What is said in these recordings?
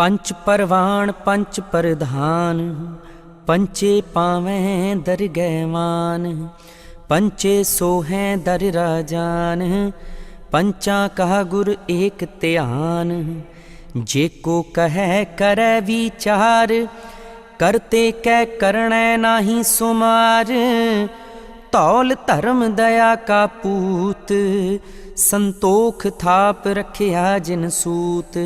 ਪੰਚ ਪਰਵਾਨ, ਪੰਚ ਪ੍ਰਧਾਨ, ਪੰਚੇ ਪਾਵੇਂ ਦਰਗਹਿਵਾਨ ਪੰਚੇ ਸੋਹੈ ਦਰ ਰਾਜਾਨ, ਪੰਚਾ ਕਹਾ ਗੁਰ ਏਕ ਧਿਆਨ, ਜੇ ਕੋ ਕਹੈ ਕਰੈ ਵਿਚਾਰ ਕਰਤੇ ਕੈ ਕਰਣੈ ਨਾਹੀ ਸੁਮਾਰ ਤੌਲ ਧਰਮ ਦਇਆ ਕਾ ਪੂਤ, ਸੰਤੋਖ ਥਾਪ ਰਖਿਆ ਜਿਨ ਸੂਤ।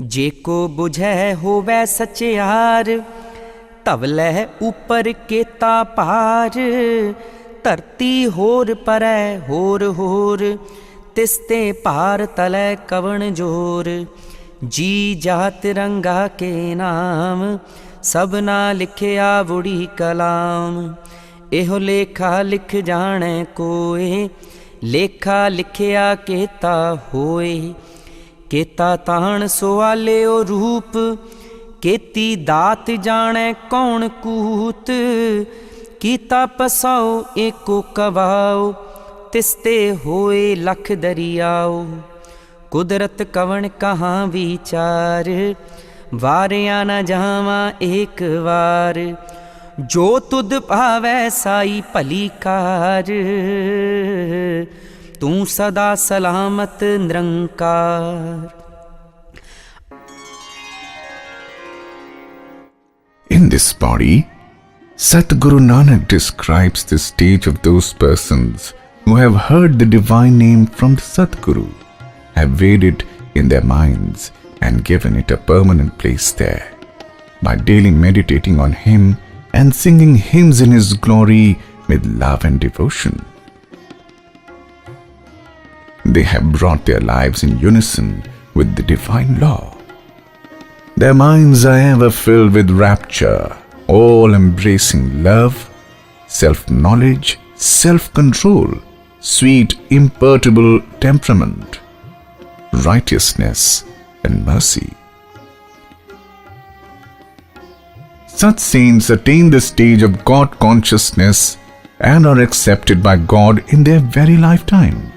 ਜੇ ਕੋ 부ਝੈ ਹੋਵੈ ਸਚਿਆਰ ਧਵਲੈ ਉਪਰ ਕੇਤਾ ਭਾਰ। ਧਰਤੀ ਹੋਰ ਪਰੈ ਹੋਰ ਹੋਰ ਤਿਸਤੇ ਭਾਰ ਤਲੈ ਕਵਣ ਜੋਰ। ਜੀ ਜਾਤ ਰੰਗਾ ਕੇ ਨਾਮ ਸਭਨਾ ਲਿਖਿਆ ਬੁੜੀ ਕਲਾਮ। ਇਹੋ ਲੇਖਾ ਲਿਖ ਜਾਣੈ ਕੋਏ, ਲੇਖਾ ਲਿਖਿਆ ਕੇਤਾ ਹੋਏ। ਕੇਤਾ ਤਾਣ ਸੁਆਲਿਓ ਰੂਪ, ਕੇਤੀ ਦਾਤ ਜਾਣੈ ਕੌਣ ਕੂਤ, ਕੀਤਾ ਪਸਾਓ ਏਕੋ ਕਵਾਓ ਤਿਸਤੇ ਹੋਏ ਲਖ ਦਰਿਆਓ ਕੁਦਰਤ ਕਵਣ ਕਹਾ ਵਿਚਾਰ, ਵਾਰਿਆ ਨਾ ਜਾਵਾਂ ਏਕ ਵਾਰ, ਜੋ ਤੁਧ ਭਾਵੈ ਸਾਈ ਭਲੀ ਕਾਰ। In this body, Sadhguru Nanak describes the stage of those persons who have heard the divine name from the Satguru, have weighed it in their minds, and given it a permanent place there. By daily meditating on Him and singing hymns in His glory with love and devotion, they have brought their lives in unison with the divine law. Their minds are ever filled with rapture, all embracing love, self knowledge, self control, sweet, imperturbable temperament, righteousness, and mercy. Such saints attain the stage of God consciousness and are accepted by God in their very lifetime.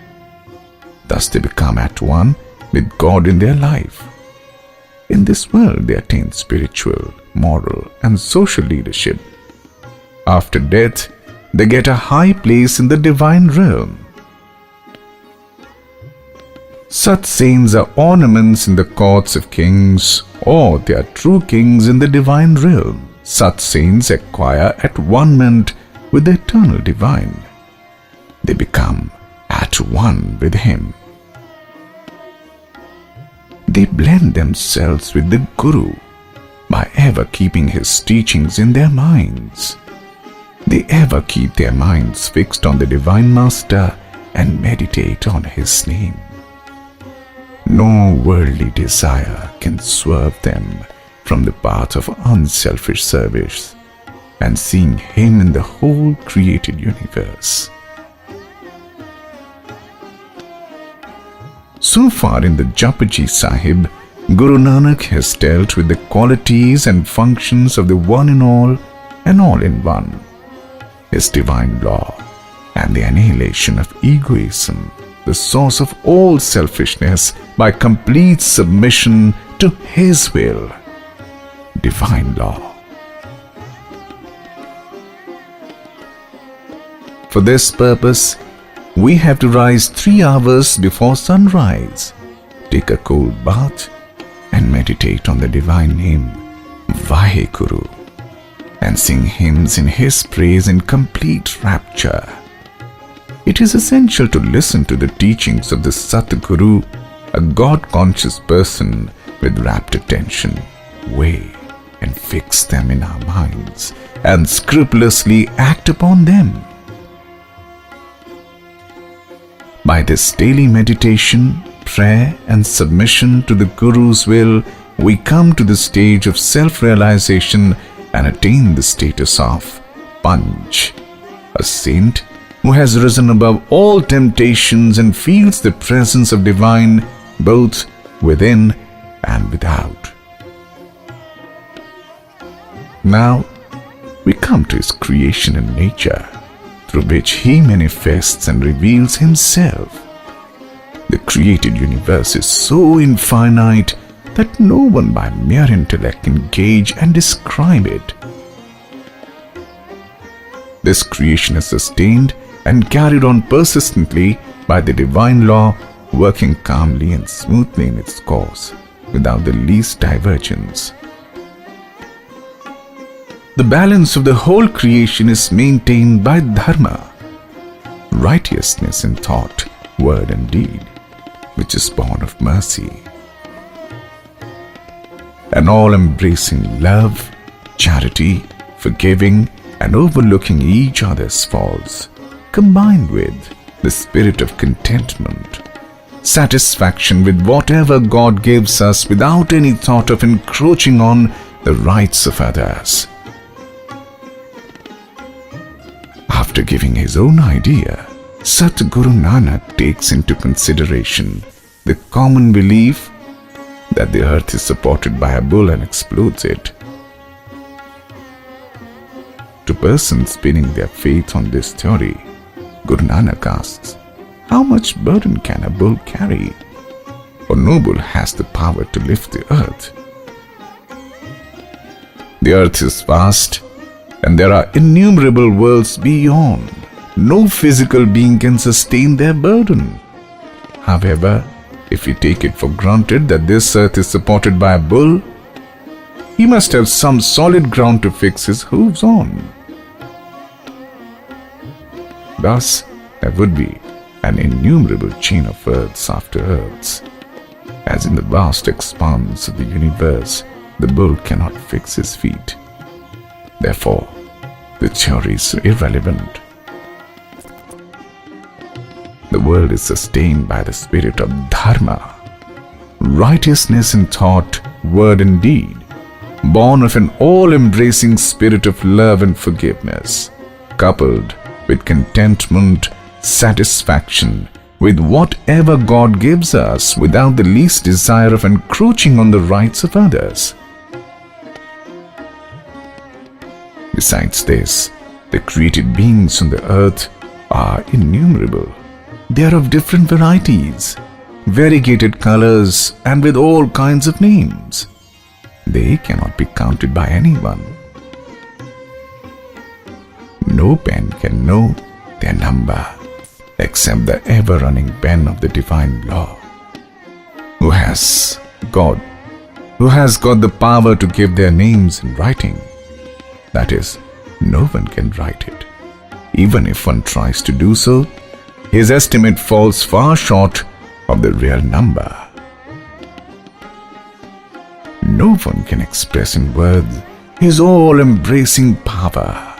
Thus, they become at one with God in their life. In this world, they attain spiritual, moral, and social leadership. After death, they get a high place in the divine realm. Such saints are ornaments in the courts of kings, or they are true kings in the divine realm. Such saints acquire at one moment with the eternal divine. They become at one with Him they blend themselves with the Guru by ever keeping his teachings in their minds. They ever keep their minds fixed on the Divine Master and meditate on his name. No worldly desire can swerve them from the path of unselfish service and seeing him in the whole created universe. So far in the Japaji Sahib, Guru Nanak has dealt with the qualities and functions of the one in all and all in one, his divine law, and the annihilation of egoism, the source of all selfishness, by complete submission to his will, divine law. For this purpose, we have to rise three hours before sunrise, take a cold bath, and meditate on the divine name, Vaheguru, and sing hymns in his praise in complete rapture. It is essential to listen to the teachings of the Satguru, a God conscious person with rapt attention, weigh and fix them in our minds, and scrupulously act upon them. By this daily meditation, prayer, and submission to the Guru's will, we come to the stage of self realization and attain the status of Panch, a saint who has risen above all temptations and feels the presence of divine both within and without. Now, we come to his creation and nature through which he manifests and reveals himself. The created universe is so infinite that no one by mere intellect can gauge and describe it. This creation is sustained and carried on persistently by the divine law, working calmly and smoothly in its course, without the least divergence. The balance of the whole creation is maintained by dharma, righteousness in thought, word, and deed, which is born of mercy. An all embracing love, charity, forgiving, and overlooking each other's faults, combined with the spirit of contentment, satisfaction with whatever God gives us without any thought of encroaching on the rights of others. After giving his own idea, Satguru Nanak takes into consideration the common belief that the earth is supported by a bull and explodes it. To persons pinning their faith on this theory, Guru Nanak asks, How much burden can a bull carry? For no bull has the power to lift the earth. The earth is vast, and there are innumerable worlds beyond. No physical being can sustain their burden. However, if we take it for granted that this earth is supported by a bull, he must have some solid ground to fix his hooves on. Thus, there would be an innumerable chain of earths after earths. As in the vast expanse of the universe, the bull cannot fix his feet. Therefore, the theory is irrelevant. The world is sustained by the spirit of dharma, righteousness in thought, word, and deed, born of an all embracing spirit of love and forgiveness, coupled with contentment, satisfaction with whatever God gives us without the least desire of encroaching on the rights of others. Besides this, the created beings on the earth are innumerable. They are of different varieties, variegated colors, and with all kinds of names. They cannot be counted by anyone. No pen can know their number except the ever running pen of the divine law. Who has God, who has got the power to give their names in writing. That is, no one can write it. Even if one tries to do so, his estimate falls far short of the real number. No one can express in words his all embracing power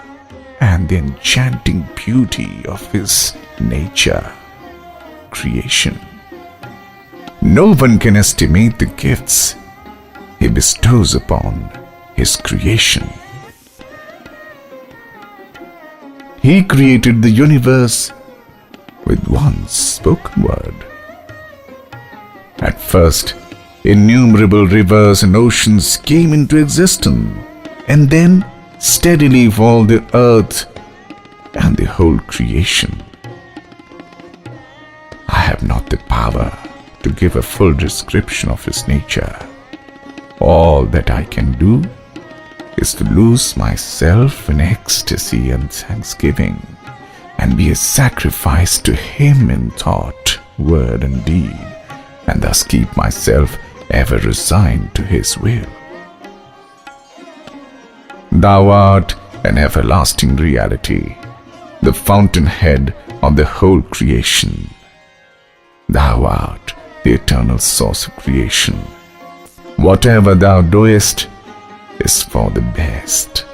and the enchanting beauty of his nature, creation. No one can estimate the gifts he bestows upon his creation. He created the universe with one spoken word. At first, innumerable rivers and oceans came into existence, and then steadily evolved the earth and the whole creation. I have not the power to give a full description of his nature. All that I can do is to lose myself in ecstasy and thanksgiving and be a sacrifice to Him in thought, word, and deed, and thus keep myself ever resigned to His will. Thou art an everlasting reality, the fountainhead of the whole creation. Thou art the eternal source of creation. Whatever thou doest is for the best.